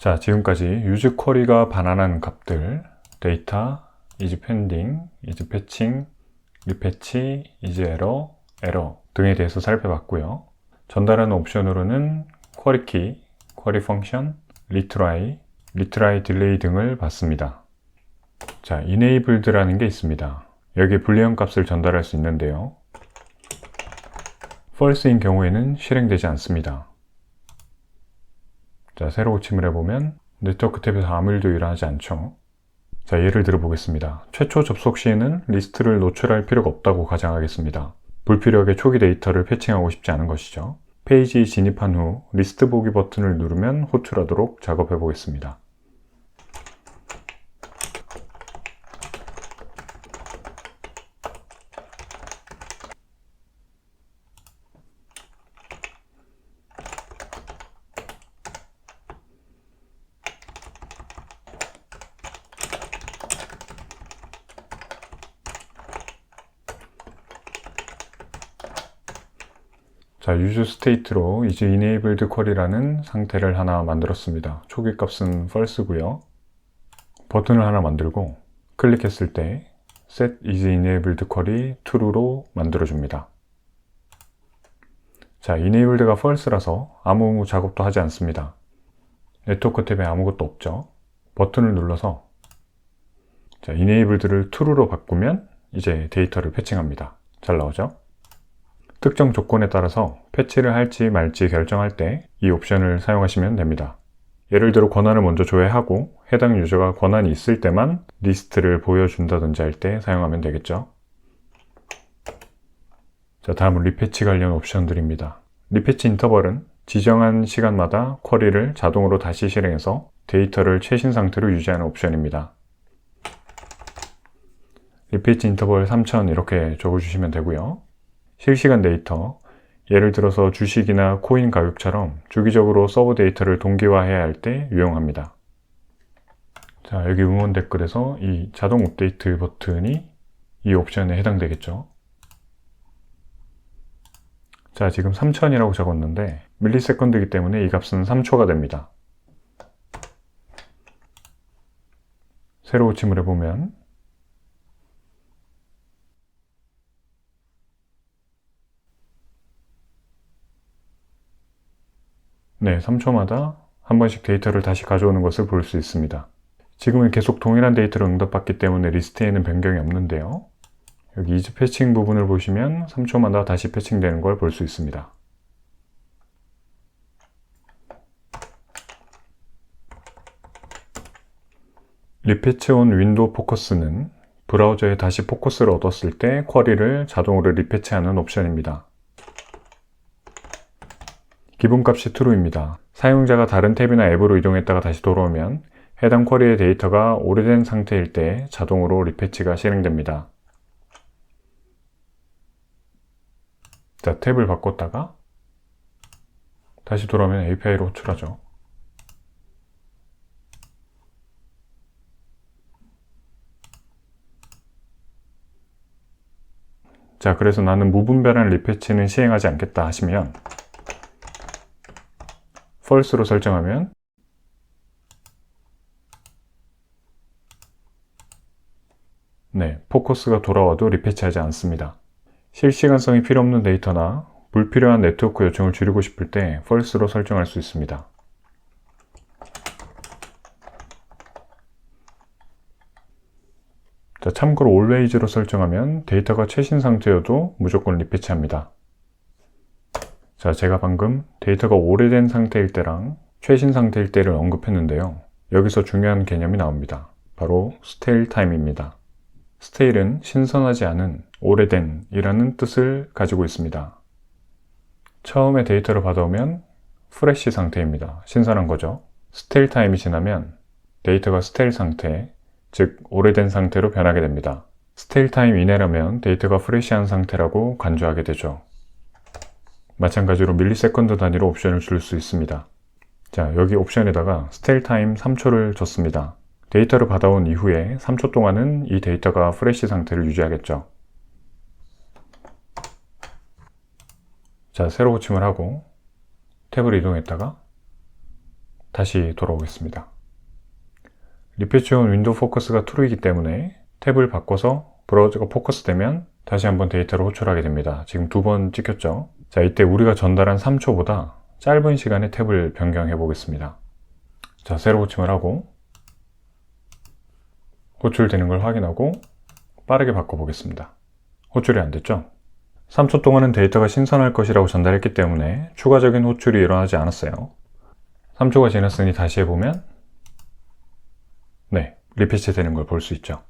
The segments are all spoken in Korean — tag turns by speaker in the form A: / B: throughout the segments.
A: 자, 지금까지 유즈 쿼리가 반환한 값들, 데이터, 이즈 펜딩, 이즈 패칭, 리패치, 이즈 에러, 에러 등에 대해서 살펴봤고요. 전달하는 옵션으로는 쿼리 키, 쿼리 펑션, 리트라이, 리트라이 딜레이 등을 봤습니다. 자, enabled라는 게 있습니다. 여기에 불리한 값을 전달할 수 있는데요. false인 경우에는 실행되지 않습니다. 자, 새로 고침을 해보면 네트워크 탭에서 아무 일도 일어나지 않죠. 자, 예를 들어 보겠습니다. 최초 접속 시에는 리스트를 노출할 필요가 없다고 가정하겠습니다. 불필요하게 초기 데이터를 패칭하고 싶지 않은 것이죠. 페이지 진입한 후 리스트 보기 버튼을 누르면 호출하도록 작업해 보겠습니다. 자, 유즈 스테이트로 이제 enabled 쿼리라는 상태를 하나 만들었습니다. 초기 값은 false고요. 버튼을 하나 만들고 클릭했을 때 set is enabled query true로 만들어 줍니다. 자, enabled가 false라서 아무 작업도 하지 않습니다. 네트워크 탭에 아무것도 없죠. 버튼을 눌러서 자, enabled를 true로 바꾸면 이제 데이터를 패칭합니다. 잘 나오죠? 특정 조건에 따라서 패치를 할지 말지 결정할 때 이 옵션을 사용하시면 됩니다. 예를 들어 권한을 먼저 조회하고 해당 유저가 권한이 있을 때만 리스트를 보여준다든지 할 때 사용하면 되겠죠. 자, 다음은 리패치 관련 옵션들입니다. 리패치 인터벌은 지정한 시간마다 쿼리를 자동으로 다시 실행해서 데이터를 최신 상태로 유지하는 옵션입니다. 리패치 인터벌 3000 이렇게 적어주시면 되고요. 실시간 데이터, 예를 들어서 주식이나 코인 가격처럼 주기적으로 서버 데이터를 동기화해야 할 때 유용합니다. 자, 여기 응원 댓글에서 이 자동 업데이트 버튼이 이 옵션에 해당되겠죠. 자, 지금 3000이라고 적었는데 밀리세컨드이기 때문에 이 값은 3초가 됩니다. 새로 고침을 해보면 네, 3초마다 한 번씩 데이터를 다시 가져오는 것을 볼 수 있습니다. 지금은 계속 동일한 데이터를 응답받기 때문에 리스트에는 변경이 없는데요. 여기 이즈 패칭 부분을 보시면 3초마다 다시 패칭되는 걸 볼 수 있습니다. 리패치 온 윈도우 포커스는 브라우저에 다시 포커스를 얻었을 때 쿼리를 자동으로 리패치하는 옵션입니다. 기본값이 true입니다. 사용자가 다른 탭이나 앱으로 이동했다가 다시 돌아오면 해당 쿼리의 데이터가 오래된 상태일 때 자동으로 리패치가 실행됩니다. 자, 탭을 바꿨다가 다시 돌아오면 API로 호출하죠. 자, 그래서 나는 무분별한 리패치는 시행하지 않겠다 하시면 false로 설정하면 네, 포커스가 돌아와도 리패치하지 않습니다. 실시간성이 필요 없는 데이터나 불필요한 네트워크 요청을 줄이고 싶을 때 false로 설정할 수 있습니다. 자, 참고로 always로 설정하면 데이터가 최신 상태여도 무조건 리패치합니다. 자, 제가 방금 데이터가 오래된 상태일 때랑 최신 상태일 때를 언급했는데요. 여기서 중요한 개념이 나옵니다. 바로 stale time입니다. stale은 신선하지 않은, 오래된 이라는 뜻을 가지고 있습니다. 처음에 데이터를 받아오면 프레시 상태입니다. 신선한 거죠. stale time이 지나면 데이터가 stale 상태, 즉 오래된 상태로 변하게 됩니다. stale time 이내라면 데이터가 프레시한 상태라고 간주하게 되죠. 마찬가지로 밀리세컨드 단위로 옵션을 줄 수 있습니다. 자, 여기 옵션에다가 스테일 타임 3초를 줬습니다. 데이터를 받아온 이후에 3초 동안은 이 데이터가 프레시 상태를 유지하겠죠. 자, 새로 고침을 하고 탭을 이동했다가 다시 돌아오겠습니다. 리패치온 윈도우 포커스가 true이기 때문에 탭을 바꿔서 브라우저가 포커스 되면 다시 한번 데이터를 호출하게 됩니다. 지금 두 번 찍혔죠? 자, 이때 우리가 전달한 3초보다 짧은 시간에 탭을 변경해 보겠습니다. 자, 새로 호칭을 하고 호출되는 걸 확인하고 빠르게 바꿔보겠습니다. 호출이 안 됐죠? 3초 동안은 데이터가 신선할 것이라고 전달했기 때문에 추가적인 호출이 일어나지 않았어요. 3초가 지났으니 다시 해보면 네, 리패치 되는 걸 볼 수 있죠.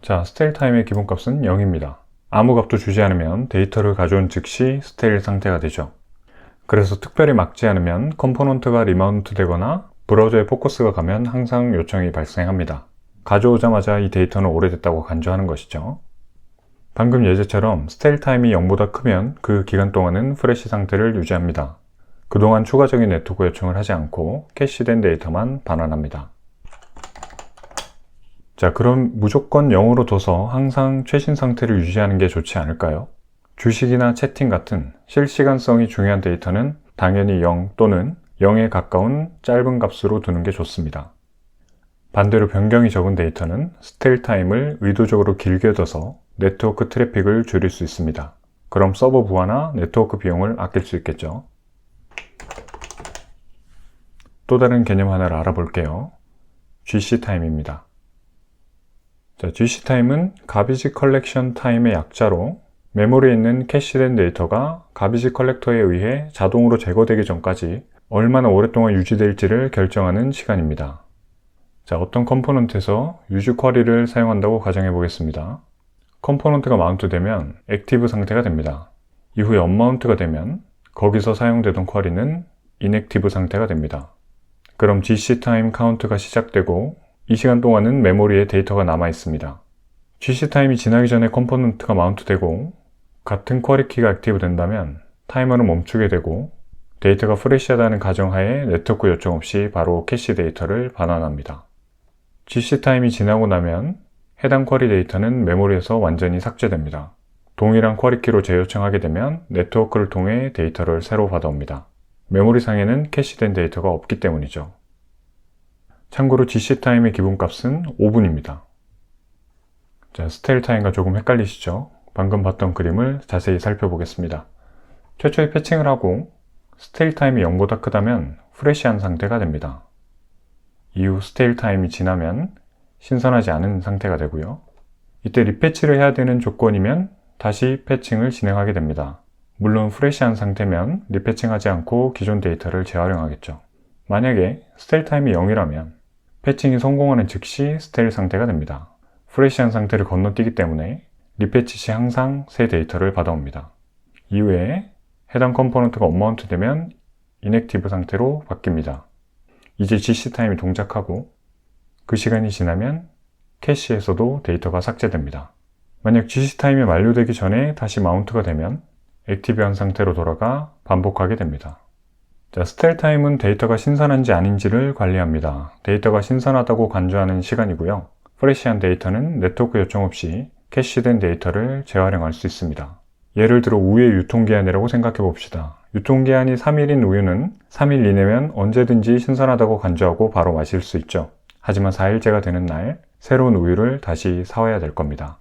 A: 자, 스테일 타임의 기본값은 0입니다. 아무 값도 주지 않으면 데이터를 가져온 즉시 스테일 상태가 되죠. 그래서 특별히 막지 않으면 컴포넌트가 리마운트 되거나 브라우저에 포커스가 가면 항상 요청이 발생합니다. 가져오자마자 이 데이터는 오래됐다고 간주하는 것이죠. 방금 예제처럼 스테일 타임이 0보다 크면 그 기간 동안은 프레시 상태를 유지합니다. 그동안 추가적인 네트워크 요청을 하지 않고 캐시된 데이터만 반환합니다. 자, 그럼 무조건 0으로 둬서 항상 최신 상태를 유지하는 게 좋지 않을까요? 주식이나 채팅 같은 실시간성이 중요한 데이터는 당연히 0 또는 0에 가까운 짧은 값으로 두는 게 좋습니다. 반대로 변경이 적은 데이터는 스테일 타임을 의도적으로 길게 둬서 네트워크 트래픽을 줄일 수 있습니다. 그럼 서버 부하나 네트워크 비용을 아낄 수 있겠죠. 또 다른 개념 하나를 알아볼게요. GC 타임입니다. 자, GC 타임은 가비지 컬렉션 타임의 약자로 메모리에 있는 캐시된 데이터가 가비지 컬렉터에 의해 자동으로 제거되기 전까지 얼마나 오랫동안 유지될지를 결정하는 시간입니다. 자, 어떤 컴포넌트에서 유즈 쿼리를 사용한다고 가정해 보겠습니다. 컴포넌트가 마운트되면 액티브 상태가 됩니다. 이후에 언마운트가 되면 거기서 사용되던 쿼리는 인액티브 상태가 됩니다. 그럼 GC 타임 카운트가 시작되고 이 시간 동안은 메모리에 데이터가 남아 있습니다. GC 타임이 지나기 전에 컴포넌트가 마운트되고 같은 쿼리 키가 액티브 된다면 타이머는 멈추게 되고 데이터가 프레시하다는 가정하에 네트워크 요청 없이 바로 캐시 데이터를 반환합니다. GC 타임이 지나고 나면 해당 쿼리 데이터는 메모리에서 완전히 삭제됩니다. 동일한 쿼리 키로 재요청하게 되면 네트워크를 통해 데이터를 새로 받아옵니다. 메모리상에는 캐시된 데이터가 없기 때문이죠. 참고로 GC 타임의 기본값은 5분입니다. 자, 스테일 타임과 조금 헷갈리시죠? 방금 봤던 그림을 자세히 살펴보겠습니다. 최초에 패칭을 하고 스테일 타임이 0보다 크다면 프레시한 상태가 됩니다. 이후 스테일 타임이 지나면 신선하지 않은 상태가 되고요. 이때 리패치를 해야 되는 조건이면 다시 패칭을 진행하게 됩니다. 물론 프레시한 상태면 리패칭하지 않고 기존 데이터를 재활용하겠죠. 만약에 스테일 타임이 0이라면 패칭이 성공하는 즉시 스테일 상태가 됩니다. 프레시한 상태를 건너뛰기 때문에 리패치 시 항상 새 데이터를 받아옵니다. 이후에 해당 컴포넌트가 언마운트 되면 인액티브 상태로 바뀝니다. 이제 GC 타임이 동작하고 그 시간이 지나면 캐시에서도 데이터가 삭제됩니다. 만약 GC 타임이 만료되기 전에 다시 마운트가 되면 액티브한 상태로 돌아가 반복하게 됩니다. 자, 스텔 타임은 데이터가 신선한지 아닌지를 관리합니다. 데이터가 신선하다고 간주하는 시간이고요. 프레시한 데이터는 네트워크 요청 없이 캐시된 데이터를 재활용할 수 있습니다. 예를 들어 우유의 유통기한이라고 생각해 봅시다. 유통기한이 3일인 우유는 3일 이내면 언제든지 신선하다고 간주하고 바로 마실 수 있죠. 하지만 4일째가 되는 날 새로운 우유를 다시 사와야 될 겁니다.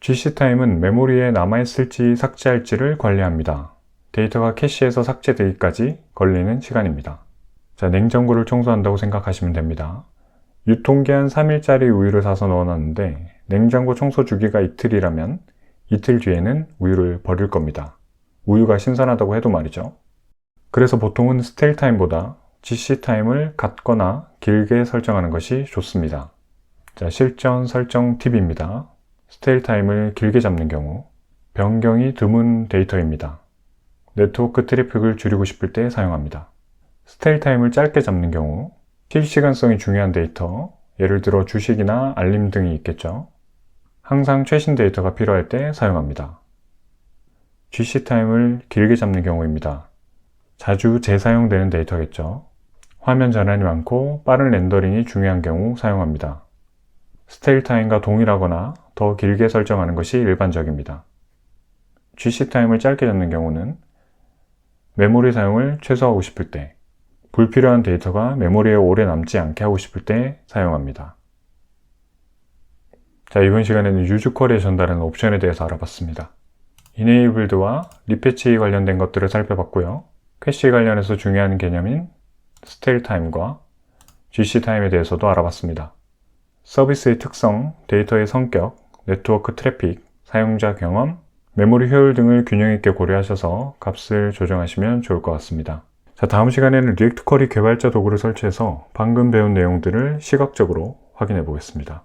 A: GC타임은 메모리에 남아있을지 삭제할지를 관리합니다. 데이터가 캐시에서 삭제되기까지 걸리는 시간입니다. 자, 냉장고를 청소한다고 생각하시면 됩니다. 유통기한 3일짜리 우유를 사서 넣어놨는데 냉장고 청소 주기가 이틀이라면 이틀 뒤에는 우유를 버릴 겁니다. 우유가 신선하다고 해도 말이죠. 그래서 보통은 스테일 타임보다 GC 타임을 같거나 길게 설정하는 것이 좋습니다. 자, 실전 설정 팁입니다. 스테일 타임을 길게 잡는 경우 변경이 드문 데이터입니다. 네트워크 트래픽을 줄이고 싶을 때 사용합니다. 스테일 타임을 짧게 잡는 경우 실시간성이 중요한 데이터, 예를 들어 주식이나 알림 등이 있겠죠. 항상 최신 데이터가 필요할 때 사용합니다. GC 타임을 길게 잡는 경우입니다. 자주 재사용되는 데이터겠죠. 화면 전환이 많고 빠른 렌더링이 중요한 경우 사용합니다. 스테일 타임과 동일하거나 더 길게 설정하는 것이 일반적입니다. GC 타임을 짧게 잡는 경우는 메모리 사용을 최소화하고 싶을 때, 불필요한 데이터가 메모리에 오래 남지 않게 하고 싶을 때 사용합니다. 자, 이번 시간에는 유즈 쿼리에 전달하는 옵션에 대해서 알아봤습니다. 이네이블드와 리패치 관련된 것들을 살펴봤고요. 캐시 관련해서 중요한 개념인 스테일 타임과 GC 타임에 대해서도 알아봤습니다. 서비스의 특성, 데이터의 성격, 네트워크 트래픽, 사용자 경험, 메모리 효율 등을 균형 있게 고려하셔서 값을 조정하시면 좋을 것 같습니다. 자, 다음 시간에는 리액트 쿼리 개발자 도구를 설치해서 방금 배운 내용들을 시각적으로 확인해 보겠습니다.